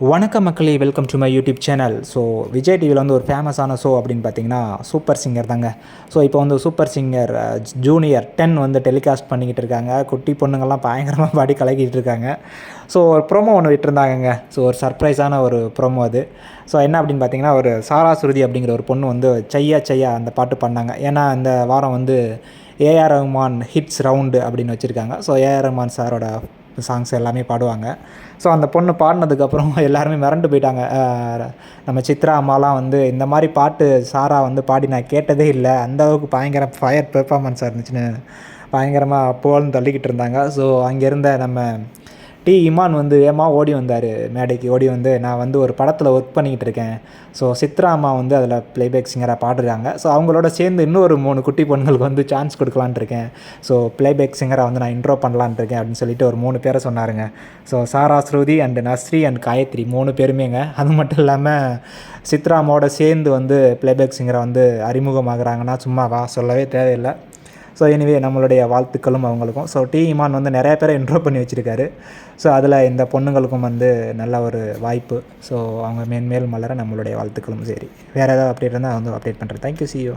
வணக்க மக்களே welcome to my YouTube channel so Vijay டிவியில் வந்து ஒரு ஃபேமஸான ஷோ அப்படின்னு பார்த்தீங்கன்னா சூப்பர் சிங்கர் தாங்க. ஸோ இப்போ வந்து சூப்பர் சிங்கர் ஜூனியர் டென் வந்து டெலிகாஸ்ட் பண்ணிக்கிட்டு இருக்காங்க. குட்டி பொண்ணுங்கள்லாம் பயங்கரமாக பாடி கலக்கிட்டு இருக்காங்க. ஸோ ஒரு ப்ரோமோ ஒன்று விட்டுருந்தாங்கங்க. ஸோ ஒரு சர்ப்ரைஸான ஒரு ப்ரோமோ அது. ஸோ என்ன அப்படின்னு பார்த்தீங்கன்னா ஒரு சாரா சுருதி அப்படிங்கிற ஒரு பொண்ணு வந்து செய்யா செய்யா அந்த பாட்டு பண்ணாங்க. ஏன்னா இந்த வாரம் வந்து ஏஆர் ரஹ்மான் ஹிட்ஸ் ரவுண்டு அப்படின்னு வச்சுருக்காங்க. ஸோ ஏஆர் ரஹ்மான் சாரோட சாங்ஸ் எல்லாமே பாடுவாங்க. ஸோ அந்த பொண்ணு பாடினதுக்கப்புறம் எல்லாருமே மிரண்டு போயிட்டாங்க. நம்ம சித்ரா அம்மாலாம் வந்து இந்த மாதிரி பாட்டு சாரா வந்து பாடி நான் கேட்டதே இல்லை. அந்த அளவுக்கு பயங்கர ஃபயர் பெர்ஃபார்மன்ஸாக இருந்துச்சுன்னு பயங்கரமாக போல்னு தள்ளிக்கிட்டு இருந்தாங்க. ஸோ அங்கே இருந்த நம்ம டி இமான் வந்து ஏமா ஓடி வந்தார் மேடைக்கு. ஓடி வந்து நான் வந்து ஒரு படத்தில் ஒர்க் பண்ணிக்கிட்டு இருக்கேன். ஸோ சித்ரா அம்மா வந்து அதில் ப்ளேபேக் சிங்கராக பாடுறாங்க. ஸோ அவங்களோட சேர்ந்து இன்னொரு மூணு குட்டி பொண்ணுங்களுக்கு வந்து சான்ஸ் கொடுக்கலான் இருக்கேன். ஸோ ப்ளேபேக் சிங்கராக வந்து நான் இன்ட்ரோ பண்ணலான் இருக்கேன் அப்படின்னு சொல்லிட்டு ஒரு மூணு பேரை சொன்னாருங்க. So Sara Shruti and Nasri and Gayathri மூணு பேருமேங்க. அது மட்டும் இல்லாமல் சித்ராமாவோட சேர்ந்து வந்து ப்ளேபேக் சிங்கரை வந்து அறிமுகமாகறாங்கன்னா சும்மாவா? சொல்லவே தேவையில்லை. ஸோ எனிவே நம்மளுடைய வாழ்த்துக்களும் அவங்களுக்கும். ஸோ டி இமான் வந்து நிறைய பேரை இன்ட்ரோ பண்ணி வச்சுருக்காரு. ஸோ அதில் இந்த பொண்ணுங்களுக்கும் வந்து நல்ல ஒரு வாய்ப்பு. ஸோ அவங்க மேன்மேல் மலர நம்மளுடைய வாழ்த்துக்களும் சரி. வேறு ஏதாவது அப்டேட் இருந்தால் வந்து அப்டேட் பண்ணுறேன் தேங்க்யூ சி யூ